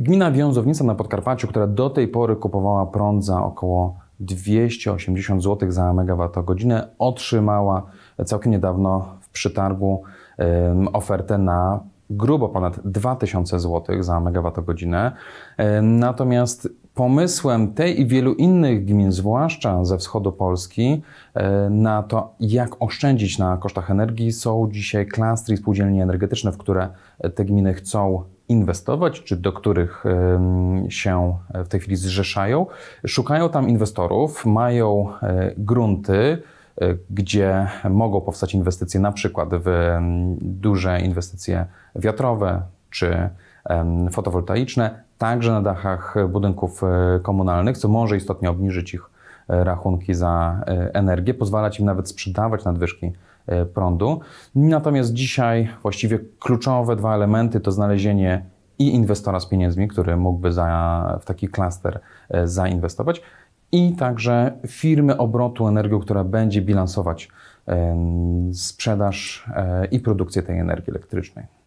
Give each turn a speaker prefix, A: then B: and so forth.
A: Gmina Wiązownica na Podkarpaciu, która do tej pory kupowała prąd za około 280 zł za megawattogodzinę, otrzymała całkiem niedawno w przetargu ofertę na grubo ponad 2000 zł za megawattogodzinę. Natomiast pomysłem tej i wielu innych gmin, zwłaszcza ze wschodu Polski, e, na to, jak oszczędzić na kosztach energii, są dzisiaj klastry i spółdzielnie energetyczne, w które te gminy chcą inwestować, czy do których się w tej chwili zrzeszają. Szukają tam inwestorów, mają e, grunty, e, gdzie mogą powstać inwestycje, na przykład w duże inwestycje wiatrowe czy fotowoltaiczne, także na dachach budynków e, komunalnych, co może istotnie obniżyć ich e, rachunki za e, energię, pozwalać im nawet sprzedawać nadwyżki prądu. Natomiast dzisiaj właściwie kluczowe dwa elementy to znalezienie i inwestora z pieniędzmi, który mógłby za, w taki klaster zainwestować, i także firmy obrotu energią, która będzie bilansować sprzedaż i produkcję tej energii elektrycznej.